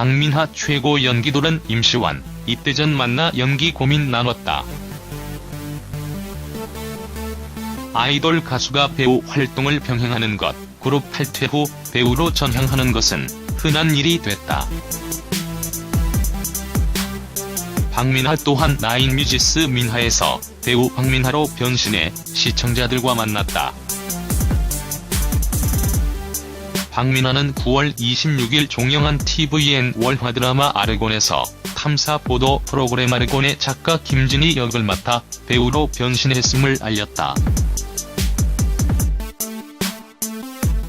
박민하 최고 연기돌은 임시완, 입대 전 만나 연기 고민 나눴다. 아이돌 가수가 배우 활동을 병행하는 것, 그룹 탈퇴 후 배우로 전향하는 것은 흔한 일이 됐다. 박민하 또한 나인뮤지스 민하에서 배우 박민하로 변신해 시청자들과 만났다. 박민하는 9월 26일 종영한 TVN 월화 드라마 아르곤에서 탐사 보도 프로그램 아르곤의 작가 김진희 역을 맡아 배우로 변신했음을 알렸다.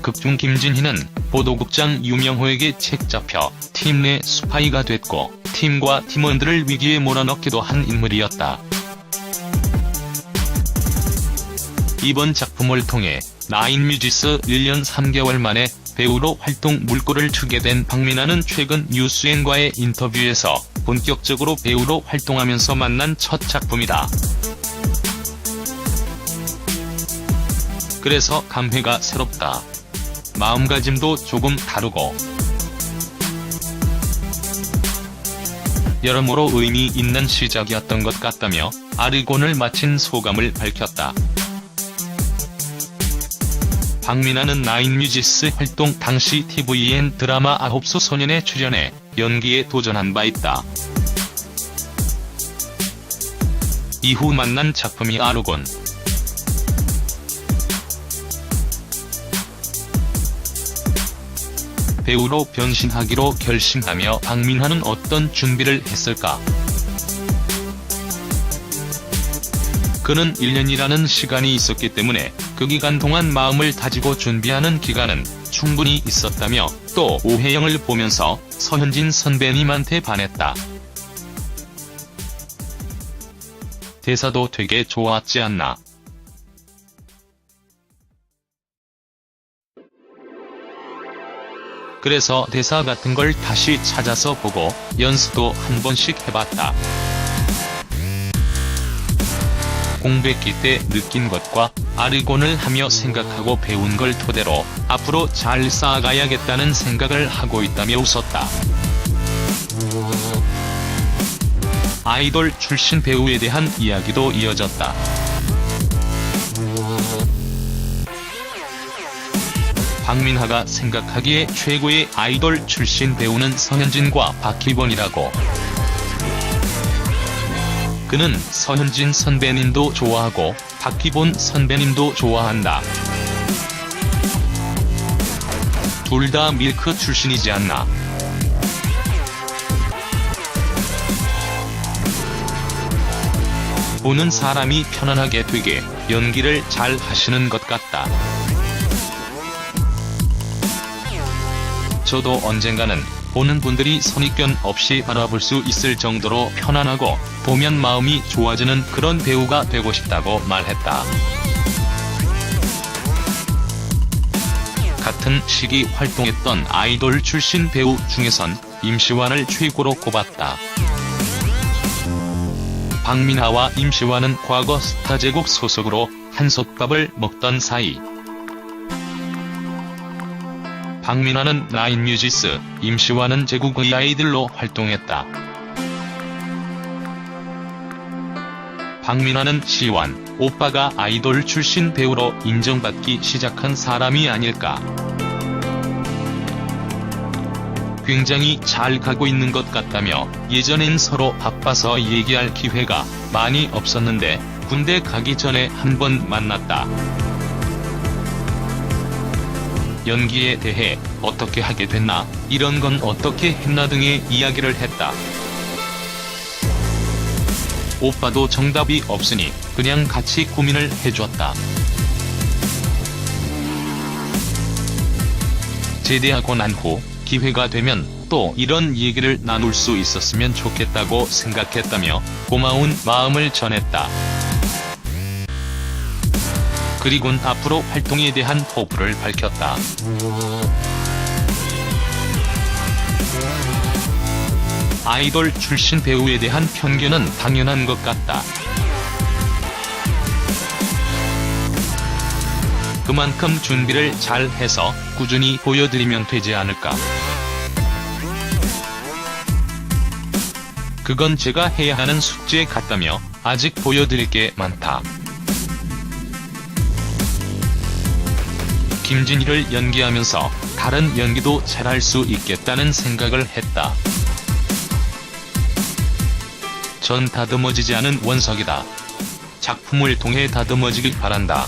극중 김진희는 보도국장 유명호에게 책 잡혀 팀 내 스파이가 됐고 팀과 팀원들을 위기에 몰아넣기도 한 인물이었다. 이번 작품을 통해 나인뮤지스 1년 3개월 만에 배우로 활동 물꼬를 트게 된 박민아는 최근 뉴스엔과의 인터뷰에서 본격적으로 배우로 활동하면서 만난 첫 작품이다. 그래서 감회가 새롭다. 마음가짐도 조금 다르고 여러모로 의미 있는 시작이었던 것 같다며 아르곤을 마친 소감을 밝혔다. 박민아는 나인뮤지스 활동 당시 TVN 드라마 아홉수 소년에 출연해 연기에 도전한 바 있다. 이후 만난 작품이 아르곤. 배우로 변신하기로 결심하며 박민하는 어떤 준비를 했을까? 그는 1년이라는 시간이 있었기 때문에 그 기간 동안 마음을 다지고 준비하는 기간은 충분히 있었다며 또 오해영을 보면서 서현진 선배님한테 반했다. 대사도 되게 좋았지 않나. 그래서 대사 같은 걸 다시 찾아서 보고 연습도 한 번씩 해봤다. 공백기 때 느낀 것과 아르곤을 하며 생각하고 배운 걸 토대로 앞으로 잘 쌓아가야겠다는 생각을 하고 있다며 웃었다. 아이돌 출신 배우에 대한 이야기도 이어졌다. 박민하가 생각하기에 최고의 아이돌 출신 배우는 서현진과 박희번이라고. 그는 서현진 선배님도 좋아하고 박기본 선배님도 좋아한다. 둘 다 밀크 출신이지 않나. 보는 사람이 편안하게 되게 연기를 잘 하시는 것 같다. 저도 언젠가는 보는 분들이 선입견 없이 바라볼 수 있을 정도로 편안하고 보면 마음이 좋아지는 그런 배우가 되고 싶다고 말했다. 같은 시기 활동했던 아이돌 출신 배우 중에선 임시완을 최고로 꼽았다. 박민하와 임시완은 과거 스타 제국 소속으로 한솥밥을 먹던 사이. 박민아는 나인뮤지스, 임시완은 제국의 아이들로 활동했다. 박민아는 시완, 오빠가 아이돌 출신 배우로 인정받기 시작한 사람이 아닐까. 굉장히 잘 가고 있는 것 같다며 예전엔 서로 바빠서 얘기할 기회가 많이 없었는데 군대 가기 전에 한 번 만났다. 연기에 대해 어떻게 하게 됐나, 이런 건 어떻게 했나 등의 이야기를 했다. 오빠도 정답이 없으니 그냥 같이 고민을 해줬다. 제대하고 난 후 기회가 되면 또 이런 얘기를 나눌 수 있었으면 좋겠다고 생각했다며 고마운 마음을 전했다. 그리곤 앞으로 활동에 대한 포부를 밝혔다. 아이돌 출신 배우에 대한 편견은 당연한 것 같다. 그만큼 준비를 잘 해서 꾸준히 보여드리면 되지 않을까. 그건 제가 해야 하는 숙제 같다며 아직 보여드릴 게 많다. 김진희를 연기하면서 다른 연기도 잘할 수 있겠다는 생각을 했다. 전 다듬어지지 않은 원석이다. 작품을 통해 다듬어지길 바란다.